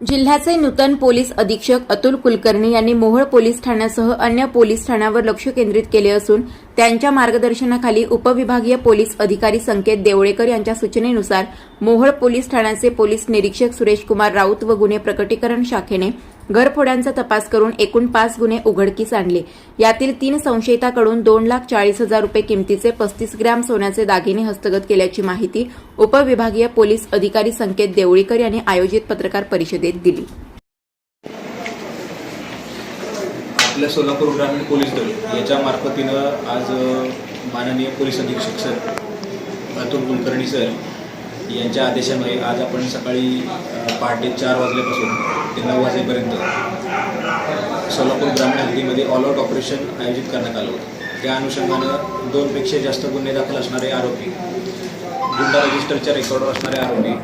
जिल्ह्याचे नूतन पोलीस अधीक्षक अतुल कुलकर्णी यांनी मोहोळ पोलीस ठाण्यासह अन्य पोलीस ठाण्यावर लक्ष केंद्रित केले असून त्यांच्या मार्गदर्शनाखाली उपविभागीय पोलीस अधिकारी संकेत देवळेकर यांच्या सूचनेनुसार मोहोळ पोलीस ठाण्याचे पोलीस निरीक्षक सुरेश कुमार राऊत व गुन्हे प्रकटीकरण शाखेने घरफोड्यांचा तपास करून एकूण पाच गुन्हे उघडकीस आणले. यातील तीन संशयिताकडून दोन लाख चाळीस हजार रुपये किमतीचे पस्तीस ग्रॅम सोन्याचे दागिने हस्तगत केल्याची माहिती उपविभागीय पोलीस अधिकारी संकेत देवळीकर यांनी आयोजित पत्रकार परिषदेत दिली. आपल्या सोलापूर ग्रामीण पोलीस दल याच्या मार्फतीनं आज माननीय पोलीस अधीक्षक सर अतुल कुलकर्णी सर यांच्या आदेशामुळे आज आपण सकाळी पहाटे चार वाजल्यापासून ते नऊ वाजेपर्यंत सोलापूर ग्रामीण हद्दीमध्ये ऑल आउट ऑपरेशन आयोजित करण्यात आलं होतं. त्या अनुषंगानं दोनपेक्षा जास्त गुन्हे दाखल असणारे आरोपी गुंडा रजिस्टरच्या रेकॉर्डवर असणारे आरोपी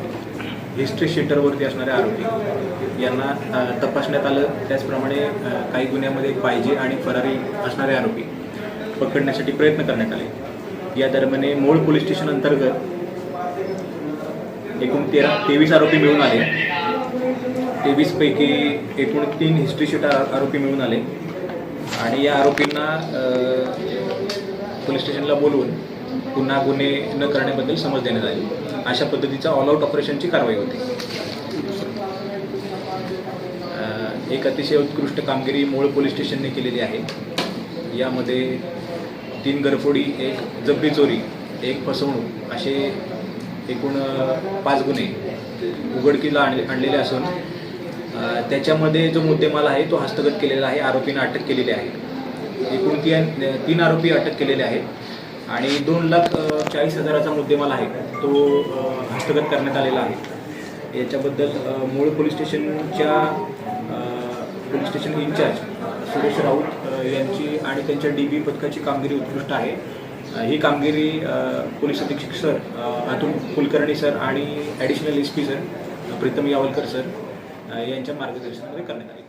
हिस्ट्री शीटरवरती असणारे आरोपी यांना तपासण्यात आलं. त्याचप्रमाणे काही गुन्ह्यामध्ये पाहिजे आणि फरारी असणारे आरोपी पकडण्यासाठी प्रयत्न करण्यात आले. या दरम्यान मूळ पोलीस स्टेशन अंतर्गत एकूण तेरा तेवीस आरोपी मिळून आले. तेवीसपैकी एकूण तीन हिस्ट्री शीट आरोपी मिळून आले. आणि या आरोपींना पोलीस स्टेशनला बोलवून पुन्हा गुन्हे न करण्याबद्दल समज देण्यात आली. अशा पद्धतीचा ऑल आऊट ऑपरेशनची कारवाई होती. एक अतिशय उत्कृष्ट कामगिरी मूळ पोलीस स्टेशनने केलेली आहे. यामध्ये तीन गरफोडी एक जब्बी चोरी एक फसवणूक असे एकूण पाच गुन्हे उघडकीला आणले आणलेले असून त्याच्यामध्ये जो मुद्देमाल आहे तो हस्तगत केलेला आहे आरोपींना अटक केलेली आहे. एकूण तीन तीन आरोपी अटक केलेले आहेत आणि दोन लाख चाळीस हजाराचा मुद्देमाल आहे तो हस्तगत करण्यात आलेला आहे. याच्याबद्दल मूळ पोलीस स्टेशनच्या police station incharge Suresh Raut यांची आणि त्यांच्या डी बी पथकाची कामगिरी उत्कृष्ट आहे. ही कामगिरी पोलीस अधीक्षक सर अतुल कुलकर्णी सर आणि additional S P sir Pritam Yawalkar sir यांच्या मार्गदर्शनामध्ये करण्यात आली.